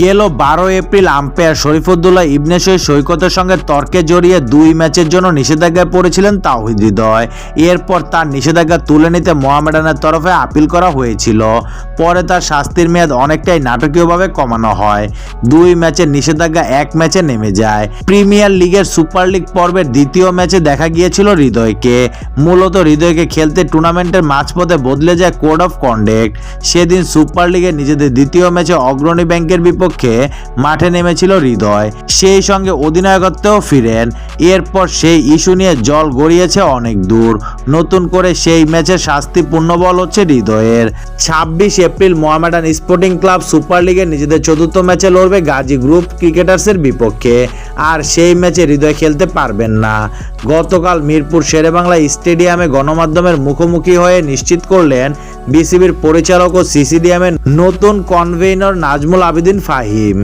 গেল বারো April umpire শরীফুদ্দোল্লাহ ইবনে সই সৈকতের সঙ্গে তর্কে জড়িয়ে দুই ম্যাচের জন্য নিষেধাজ্ঞায় পড়েছিলেন তাওহিদ হৃদয়। এরপর তার নিষেধাজ্ঞা তুলে নিতে মোহামেডানের তরফে আপিল করা হয়েছিল। পরে তার শাস্তির মেয়াদ অনেকটাই নাটকীয়ভাবে কমানো হয়। দুই ম্যাচের নিষেধাজ্ঞা এক ম্যাচে নেমে যায়। প্রিমিয়ার লিগের সুপার লিগ পর্বের দ্বিতীয় ম্যাচে দেখা গিয়েছিল হৃদয়কে। মূলত হৃদয়কে খেলতে টুর্নামেন্টের মাঝপথে বদলে যায় কোড অফ কন্ডাক্ট। সেদিন সুপার লিগে নিজেদের দ্বিতীয় ম্যাচে অগ্রণী ব্যাংকের বিপক্ষে মাঠে নেমেছিল হৃদয়। সেই সঙ্গে অধিনায়কত্বেও ফিরেন। এরপর সেই ইস্যু নিয়ে জল গড়িয়েছে অনেক দূর। নতুন করে সেই ম্যাচে শাস্তিপূর্ণ বল হচ্ছে হৃদয়ের। ছাব্বিশ April Mohammedan Sporting Club super লিগে নিজেদের চতুর্থ ম্যাচে লড়বে গাজী গ্রুপ ক্রিকেটার্সের বিপক্ষে। আর সেই ম্যাচে হৃদয় খেলতে পারবেন না। গতকাল মিরপুর শেরেবাংলা স্টেডিয়ামে গণমাধ্যমের মুখোমুখি হয়ে নিশ্চিত করলেন বিসিবির পরিচালক ও সিসিডিএমের নতুন কনভেনর নাজমুল আবেদিন ফাহিম।